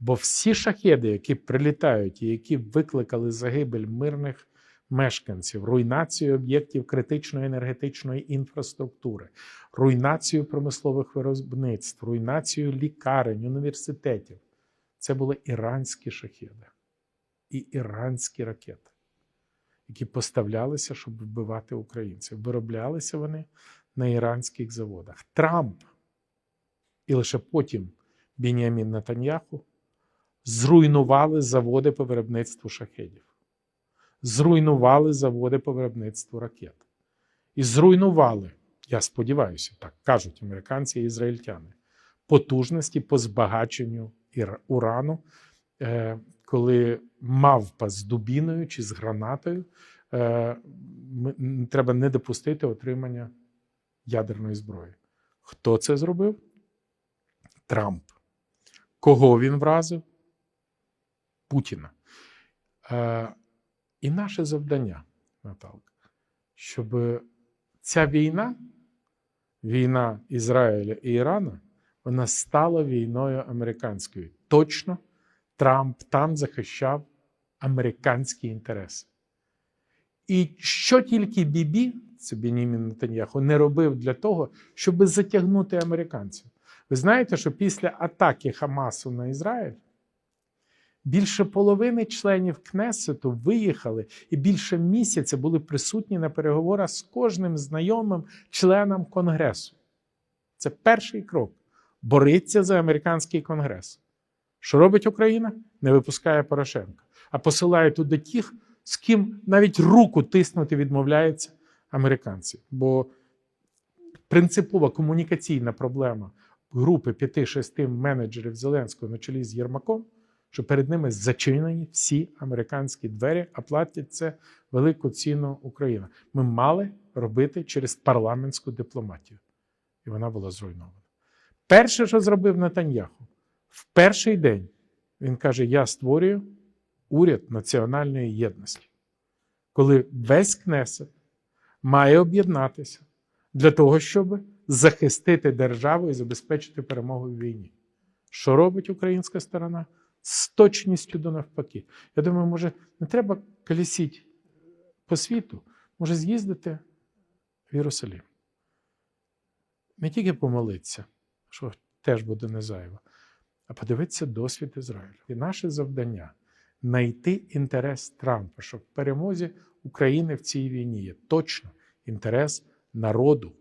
Бо всі шахеди, які прилітають і які викликали загибель мирних мешканців, руйнацію об'єктів критичної енергетичної інфраструктури, руйнацію промислових виробництв, руйнацію лікарень, університетів, це були іранські шахеди і іранські ракети, які поставлялися, щоб вбивати українців. Вироблялися вони на іранських заводах. Трамп і лише потім Бінямін Натаньяху зруйнували заводи по виробництву шахедів, зруйнували заводи по виробництву ракет. І зруйнували, я сподіваюся, так кажуть американці і ізраїльтяни, потужності по збагаченню урану, е, коли мавпа з дубіною чи з гранатою, е, треба не допустити отримання ядерної зброї. Хто це зробив? Трамп. Кого він вразив? Путіна. Е, і наше завдання, Наталка, щоб ця війна, війна Ізраїля і Ірану, вона стала війною американською. Точно Трамп там захищав американські інтереси. І що тільки Бібі, це Бенімін Нетаньяху, не робив для того, щоб затягнути американців. Ви знаєте, що після атаки Хамасу на Ізраїль більше половини членів Кнесету виїхали і більше місяця були присутні на переговорах з кожним знайомим членом Конгресу. Це перший крок. Бореться за американський конгрес. Що робить Україна? Не випускає Порошенка, а посилає туди тих, з ким навіть руку тиснути відмовляються американці. Бо принципова комунікаційна проблема групи 5-6 менеджерів Зеленського на чолі з Єрмаком, що перед ними зачинені всі американські двері, а платять це велику ціну Україна. Ми мали робити через парламентську дипломатію, і вона була зруйнована. Перше, що зробив Нетаньяху, в перший день він каже: Я створюю уряд національної єдності, коли весь Кнесет має об'єднатися для того, щоб захистити державу і забезпечити перемогу в війні. Що робить українська сторона? З точністю до навпаки. Я думаю, може, не треба колісіть по світу, може з'їздити в Єрусалим. Не тільки помолитися, що теж буде не зайво, а подивитися досвід Ізраїлю. І наше завдання знайти інтерес Трампа, щоб в перемозі України в цій війні є точно інтерес народу